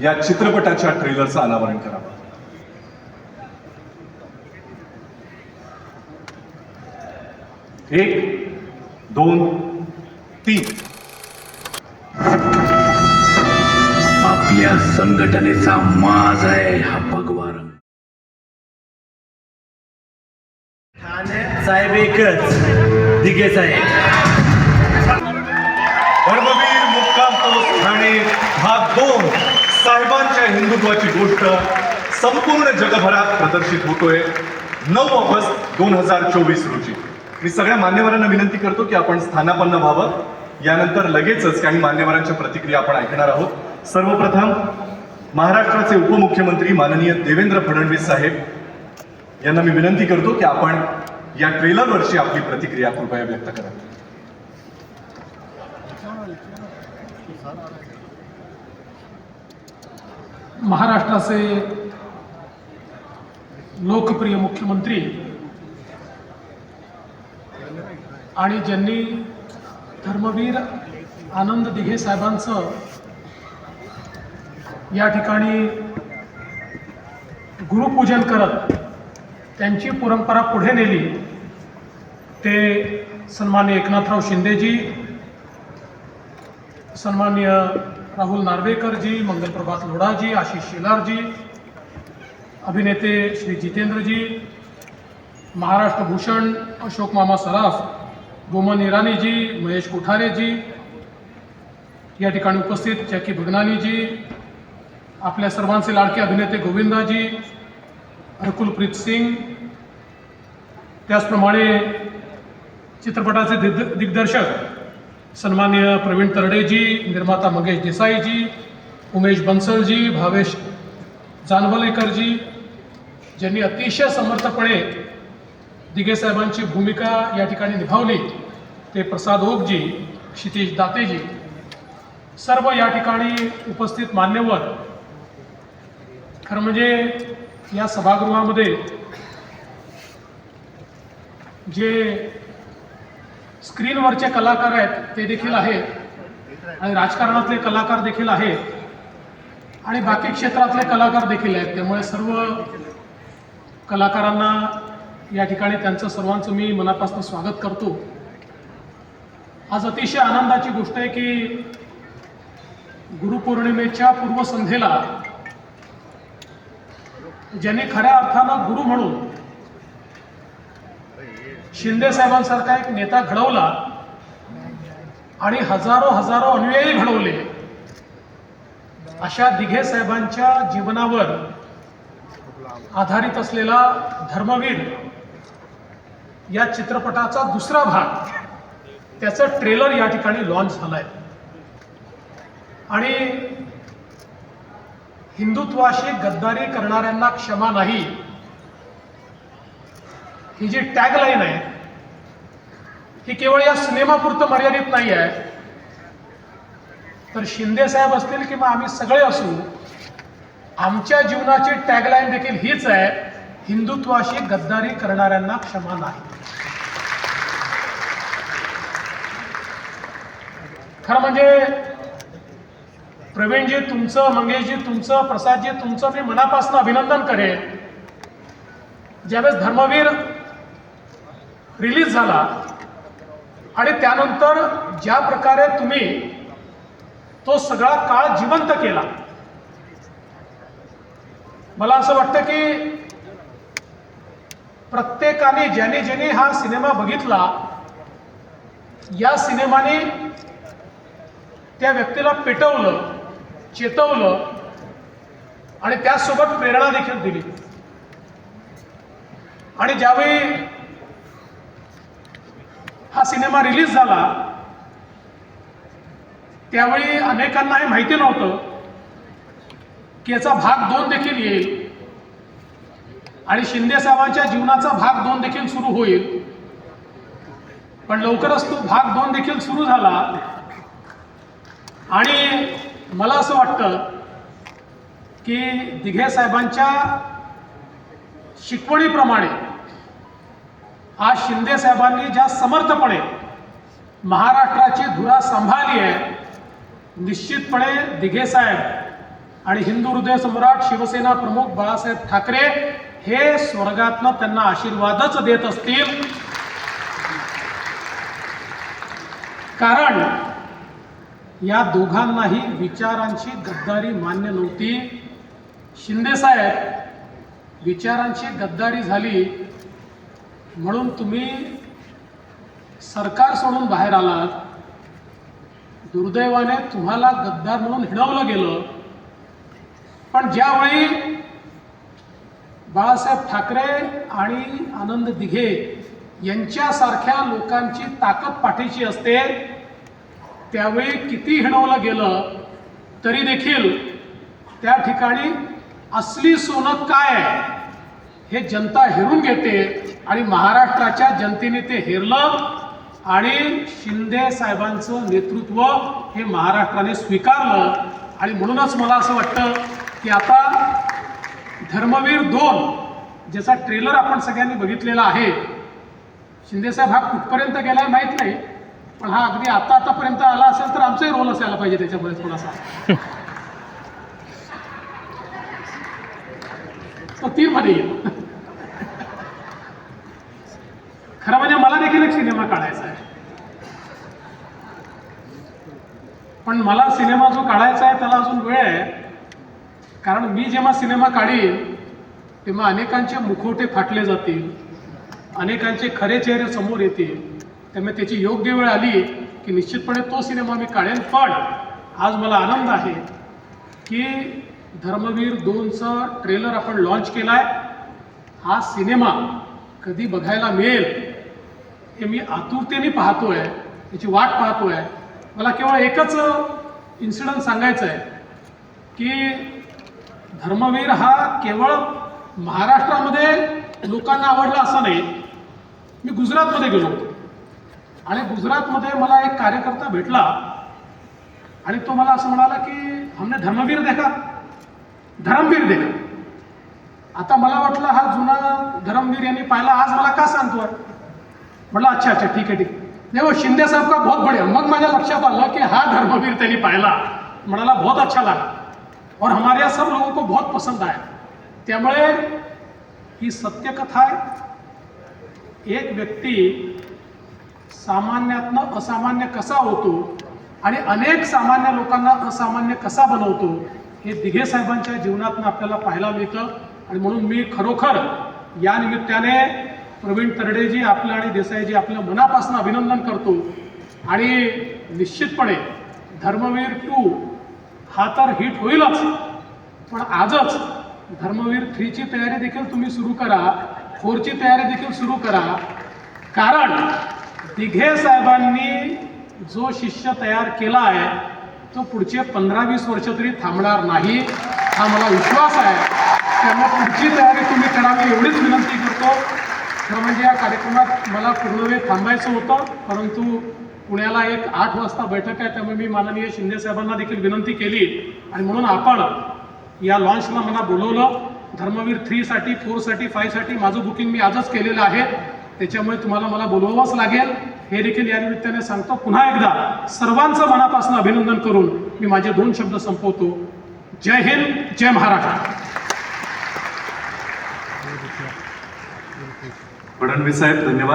या चित्रपटाच्या ट्रेलरचं अनावरण करावं एक दोन तीन. आपल्या संघटनेचा माज आहे हा भगवा रंग. ठाणे साहेब एकच दिघे साहेब. धर्मवीर मुक्काम ठाणे भाग दोन. साहेबांच्या हिंदुत्वाची गोष्ट संपूर्ण जगभरात प्रदर्शित होतोय. नऊ ऑगस्ट दोन हजार चोवीस रोजी. मी सगळ्या मान्यवरांना विनंती करतो की आपण स्थानापन्न व्हावं. यानंतर लगेचच काही मान्यवरांच्या प्रतिक्रिया आपण ऐकणार आहोत. सर्वप्रथम महाराष्ट्राचे उपमुख्यमंत्री माननीय देवेंद्र फडणवीस साहेब यांना मी विनंती करतो की आपण या ट्रेलरवरची आपली प्रतिक्रिया कृपया व्यक्त करा. महाराष्ट्राचे लोकप्रिय मुख्यमंत्री आणि ज्यांनी धर्मवीर आनंद दिघे साहेबांचं या ठिकाणी गुरुपूजन करत त्यांची परंपरा पुढे नेली ते सन्मान्य एकनाथराव शिंदेजी सन्मान्य राहुल नार्वेकरजी मंगलप्रभात लोढाजी आशिष शेलारजी अभिनेते श्री जितेंद्रजी महाराष्ट्र भूषण अशोक मामा सराफ बोमन इराणीजी महेश कोठारेजी या ठिकाणी उपस्थित जॅकी भगनानीजी आपल्या सर्वांचे लाडके अभिनेते गोविंदाजी रकुलप्रीत सिंग त्याचप्रमाणे चित्रपटाचे दिग्द दिग्दर्शक सन्मान्य प्रवीण तरडेजी निर्माता मंगेश देसाईजी उमेश बन्सलजी भावेश जानवलेकरजी ज्यांनी अतिशय समर्थपणे दिघे साहेबांची भूमिका या ठिकाणी निभावली ते प्रसाद ओकजी क्षितिश दातेजी सर्व या ठिकाणी उपस्थित मान्यवर. खरं म्हणजे या सभागृहामध्ये जे स्क्रीनवरचे कलाकार आहेत ते देखील आहेत. आणि राजकारणातले कलाकार देखील आहेत. आणि बाकी क्षेत्रातले कलाकार देखील आहेत. त्यामुळे सर्व कलाकारांना या ठिकाणी त्यांचं सर्वांचं मी मनापासून स्वागत करतो. आज अतिशय आनंदाची गोष्ट आहे की गुरुपौर्णिमेच्या पूर्वसंध्येला ज्यांनी खऱ्या अर्थानं गुरु म्हणून शिंदे साहेबांसारखा एक नेता घडवला आणि हजारो हजारो अनुयायी घडवले. अशा दिघे साहेबांच्या जीवनावर आधारित असलेला धर्मवीर या चित्रपटाचा दुसरा भाग त्याचं ट्रेलर या ठिकाणी लॉन्च झालंय. आणि हिंदुत्वाशी गद्दारी करणाऱ्यांना क्षमा नाही ही जी टॅगलाईन आहे ही केवळ या सिनेमापुरतं मर्यादित नाही आहे. तर शिंदे साहेब असतील किंवा आम्ही सगळे असू आमच्या जीवनाची टॅगलाईन देखील हीच आहे हिंदुत्वाशी गद्दारी करणाऱ्यांना क्षमा नाही. खरं म्हणजे प्रवीणजी तुमचं मंगेशजी तुमचं प्रसादजी तुमचं मी मनापासून अभिनंदन करेन. ज्यावेळेस धर्मवीर रिलीज झाला आणि त्यानंतर ज्या प्रकारे तुम्ही तो सगळा काळ जिवंत केला मला असं वाटतं की प्रत्येकाने ज्याने ज्याने हा सिनेमा बघितला या सिनेमाने त्या व्यक्तीला पेटवलं चेतवलं आणि त्यासोबत प्रेरणा देखील दिली. आणि ज्यावेळी हा सिनेमा रिलीज झाला त्यावेळी अनेकांना हे माहिती नव्हतं की याचा भाग दोन देखील येईल आणि शिंदे साहेबांच्या जीवनाचा भाग दोन देखील सुरू होईल. पण लवकरच तो भाग दोन देखील सुरू झाला. आणि मला असं वाटतं की दिघे साहेबांच्या शिकवणीप्रमाणे आज शिंदे साहेबांनी ज्या समर्थपणे महाराष्ट्राची धुरा सांभाळली आहे निश्चितपणे दिघे साहेब आणि हिंदू हृदय सम्राट शिवसेना प्रमुख बाळासाहेब ठाकरे हे स्वर्गातनं त्यांना आशीर्वादच देत असतील. कारण या दोघांनाही विचारांची गद्दारी मान्य नव्हती. शिंदेसाहेब विचारांची गद्दारी झाली. म्हणून तुम्ही सरकार सोडून बाहेर आलात दुर्दैवाने तुम्हाला गद्दार म्हणून हिणवलं गेलं. पण ज्यावेळी बाळासाहेब ठाकरे आणि आनंद दिघे यांच्यासारख्या लोकांची ताकद पाठीशी असते त्यावेळी किती हिणवलं गेलं तरी देखील त्या ठिकाणी असली सोनं काय आहे? हे जनता हेरून घेते आणि महाराष्ट्राच्या जनतेने ते हेरलं आणि शिंदे साहेबांचं नेतृत्व हे महाराष्ट्राने स्वीकारलं. आणि म्हणूनच मला असं वाटतं की आता धर्मवीर दोन ज्याचा ट्रेलर आपण सगळ्यांनी बघितलेला आहे शिंदेसाहेब हा कुठपर्यंत गेलाय माहीत नाही पण हा अगदी आता आतापर्यंत आला असेल तर आमचाही रोल असायला पाहिजे त्याच्यामध्ये थोडासा. तो तीन येईल खरं म्हणजे मला देखील एक सिनेमा काढायचा आहे. पण मला सिनेमा जो काढायचा आहे त्याला अजून वेळ आहे. कारण मी जेव्हा सिनेमा काढीन तेव्हा अनेकांचे मुखवटे फाटले जातील. अनेकांचे खरे चेहरे समोर येतील. त्यामुळे त्याची योग्य वेळ आली की निश्चितपणे तो सिनेमा मी काढेन. पण आज मला आनंद आहे की धर्मवीर दोनचा ट्रेलर आपण लॉन्च केला आहे हा सिनेमा कधी बघायला मिळेल हे मी आतुरतेने पाहतो आहे त्याची वाट पाहतो आहे मला केवळ एकच इन्सिडंट सांगायचं आहे की धर्मवीर हा केवळ महाराष्ट्रामध्ये लोकांना आवडला असं नाही. मी गुजरातमध्ये गेलो. आणि गुजरातमध्ये मला एक कार्यकर्ता भेटला. आणि तो मला असं म्हणाला की हमने धर्मवीर देखा. धर्मवीर देखा आता मला वाटलं हा जुना धर्मवीर यांनी पाहिला आज मला का सांगतोय? म्हटलं अच्छा अच्छा ठीक आहे ठीक नाही हो शिंदे साहेब का बहुत बढिया. मग माझ्या लक्षात आलं की हा धर्मवीर त्यांनी पाहिला. म्हणाला बहुत अच्छा लगा. और हमारे यहाँ सब लोगों को बहुत पसंद आया. त्यामुळे ही सत्यकथा आहे. एक व्यक्ती सामान्यातनं असामान्य कसा होतो आणि अनेक सामान्य लोकांना असामान्य कसा बनवतो हे दिघे साहेबांच्या जीवनातून आपल्याला पाहायला मिळतं. आणि म्हणून मी खरोखर या निमित्ताने प्रवीण तरडेजी आपलं आणि देसाईजी आपलं मनापासून अभिनंदन करतो. आणि निश्चितपणे धर्मवीर टू हा तर हिट होईलच. पण आजच धर्मवीर थ्रीची तयारी देखील तुम्ही सुरू करा. फोरची तयारी देखील सुरू करा. कारण दिघे साहेबांनी जो शिष्य तयार केला आहे तो पुढचे पंधरा वीस वर्ष तरी थांबणार नाही हा मला विश्वास आहे. त्यामुळे पुढची तयारी तुम्ही करावी एवढीच विनंती करतो. खरं म्हणजे या कार्यक्रमात मला पूर्ण वेळ थांबायचं होतं परंतु पुण्याला एक आठ वाजता बैठक आहे त्यामुळे मी माननीय शिंदे साहेबांना देखील विनंती केली. आणि म्हणून आपण या लॉन्चला मला बोलवलं. धर्मवीर थ्रीसाठी फोरसाठी फायसाठी माझं बुकिंग मी आजच केलेलं आहे. त्याच्यामुळे तुम्हाला मला बोलवावंच लागेल. हे देखील या निमित्ताने सांगतो. पुन्हा एकदा सर्वांचं मनापासून अभिनंदन करून मी माझे दोन शब्द संपवतो. जय हिंद जय महाराष्ट्र. फडणवीस साहेब धन्यवाद.